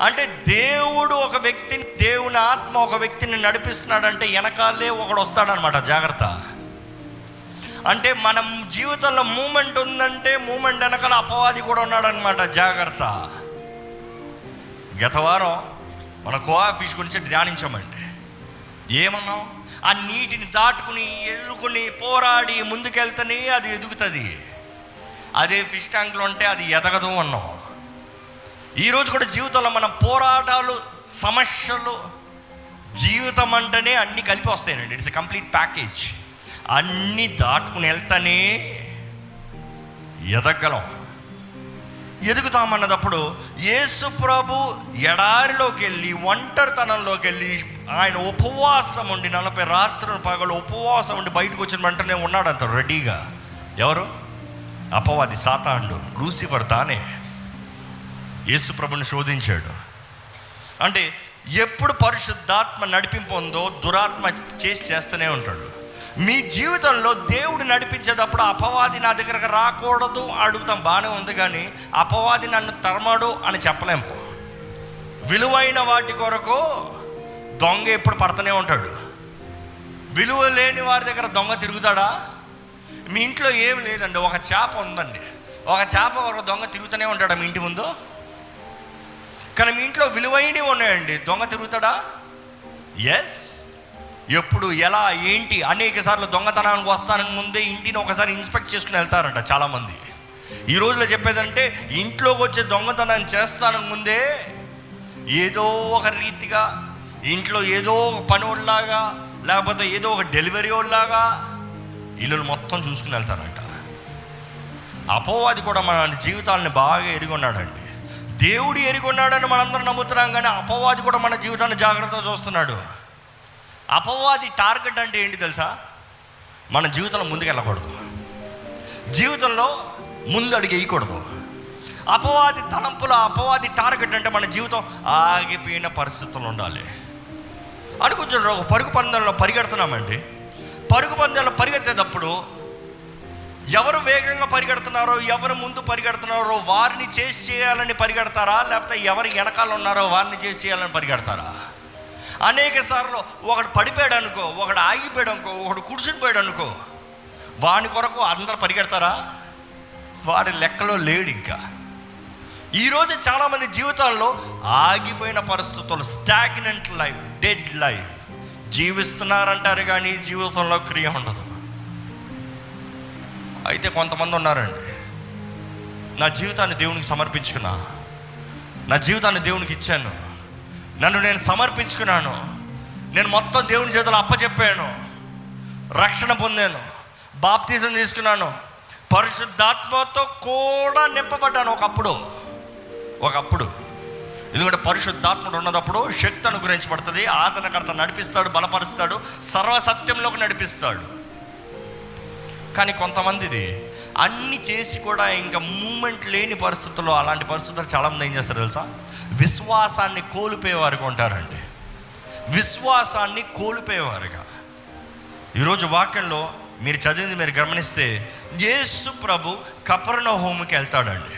అంటే దేవుడు ఒక వ్యక్తిని దేవుని ఆత్మ ఒక వ్యక్తిని నడిపిస్తున్నాడంటే వెనకాలే ఒకడు వస్తాడనమాట జాగ్రత్త. అంటే మనం జీవితంలో మూమెంట్ ఉందంటే మూమెంట్ వెనకాల అపవాది కూడా ఉన్నాడనమాట జాగ్రత్త. గత వారం మన కోఆఫీస్ ఫిష్ గురించి ధ్యానించామండి. ఏమన్నాం? ఆ నీటిని దాటుకుని ఎదుర్కొని పోరాడి ముందుకెళ్తేనే అది ఎదుగుతుంది. అదే ఫిష్ ట్యాంక్లో ఉంటే అది ఎదగదు అన్నాం. ఈరోజు కూడా జీవితంలో మన పోరాటాలు సమస్యలు జీవితం అంటేనే అన్నీ కలిపి వస్తాయండి. ఇట్స్ కంప్లీట్ ప్యాకేజ్ అన్నీ దాటుకుని వెళ్తానే ఎదగలం. ఎదుగుతామన్నదప్పుడు యేసు ప్రభు ఎడారిలోకి వెళ్ళి ఒంటరితనంలోకి వెళ్ళి ఆయన ఉపవాసం ఉండి నలభై రాత్రులు పగలు ఉపవాసం ఉండి బయటకు వచ్చిన వెంటనే ఉన్నాడు అంత రెడీగా. ఎవరు? అపవాది సాతాండు లూసిఫర్ తానే. యేసు ప్రభుని శోధించాడు. అంటే ఎప్పుడు పరిశుద్ధాత్మ నడిపింపు ఉందో దురాత్మ చేసి చేస్తూనే ఉంటాడు. మీ జీవితంలో దేవుడు నడిపించేటప్పుడు అపవాది నా దగ్గరకు రాకూడదు అడుగుతాం బాగానే ఉంది కానీ అపవాది నన్ను తరమాడు అని చెప్పలేము విలువైన వాటి కొరకు దొంగ ఎప్పుడు పడుతూనే ఉంటాడు. విలువ లేని వారి దగ్గర దొంగ తిరుగుతాడా? మీ ఇంట్లో ఏం లేదండి ఒక చేప ఉందండి. ఒక చేప ఒక దొంగ తిరుగుతూనే ఉంటాడా మీ ఇంటి ముందు? కానీ మీ ఇంట్లో విలువైనవి ఉన్నాయండి. దొంగ తిరుగుతాడా? ఎస్ ఎప్పుడు ఎలా ఏంటి? అనేక సార్లు దొంగతనానికి వస్తానికి ముందే ఇంటిని ఒకసారి ఇన్స్పెక్ట్ చేసుకుని వెళ్తారంట చాలామంది. ఈ రోజులో చెప్పేదంటే ఇంట్లోకి వచ్చే దొంగతనం చేస్తానికి ముందే ఏదో ఒక రీతిగా ఇంట్లో ఏదో ఒక పనివాళ్ళలాగా లేకపోతే ఏదో ఒక డెలివరీ వాళ్ళలాగా ఇల్లు మొత్తం చూసుకుని వెళ్తారంట. అపోవాది కూడా మన జీవితాలను బాగా ఎరిగి ఉన్నాడండి. దేవుడు ఎరిగొన్నాడని మనందరం నమ్ముతున్నాం కానీ అపవాది కూడా మన జీవితాన్ని జాగ్రత్తగా చూస్తున్నాడు. అపవాది టార్గెట్ అంటే ఏంటి తెలుసా? మన జీవితంలో ముందుకు వెళ్ళకూడదు జీవితంలో ముందు అడిగి వేయకూడదు. అపవాది తలంపుల అపవాది టార్గెట్ అంటే మన జీవితం ఆగిపోయిన పరిస్థితులు ఉండాలి. అని ఒక పరుగు పందెంలో పరిగెడుతున్నామండి. పరుగు పందెంలో పరిగెత్తేటప్పుడు ఎవరు వేగంగా పరిగెడుతున్నారో ఎవరు ముందు పరిగెడుతున్నారో వారిని చేసి చేయాలని పరిగెడతారా? లేకపోతే ఎవరు వెనకాల ఉన్నారో వారిని చేసి చేయాలని పరిగెడతారా? అనేక సార్లు ఒకడు పడిపోయాడు అనుకో ఒకడు ఆగిపోయాడు అనుకో ఒకడు కూర్చునిపోయాడు అనుకో వాని కొరకు అందరు పరిగెడతారా? వాడి లెక్కలో లేడు ఇంకా. ఈరోజు చాలామంది జీవితాల్లో ఆగిపోయిన పరిస్థితులు స్టాగ్నెంట్ లైఫ్ డెడ్ లైఫ్ జీవిస్తున్నారంటారు కానీ జీవితంలో క్రియ ఉండదు. అయితే కొంతమంది ఉన్నారండి. నా జీవితాన్ని దేవునికి సమర్పించుకున్నా. నా జీవితాన్ని దేవునికి ఇచ్చాను. నన్ను నేను సమర్పించుకున్నాను. నేను మొత్తం దేవుని చేతులు అప్పచెప్పాను. రక్షణ పొందాను. బాప్తీసం తీసుకున్నాను. పరిశుద్ధాత్మతో కూడా నింపబడ్డాను ఒకప్పుడు. ఒకప్పుడు. ఎందుకంటే పరిశుద్ధాత్ముడు ఉన్నదప్పుడు శక్తి అనుగ్రహించబడుతుంది. ఆదరణకర్త నడిపిస్తాడు బలపరుస్తాడు సర్వసత్యంలోకి నడిపిస్తాడు. కానీ కొంతమందిది అన్ని చేసి కూడా ఇంకా మూమెంట్ లేని పరిస్థితుల్లో అలాంటి పరిస్థితులు చాలామంది ఏం చేస్తారు తెలుసా? విశ్వాసాన్ని కోల్పోయేవారుగా ఉంటారండి. విశ్వాసాన్ని కోల్పోయేవారుగా. ఈరోజు వాక్యంలో మీరు చదివింది మీరు గమనిస్తే యేసు ప్రభు కపర్ణ హోమ్కి వెళ్తాడండి.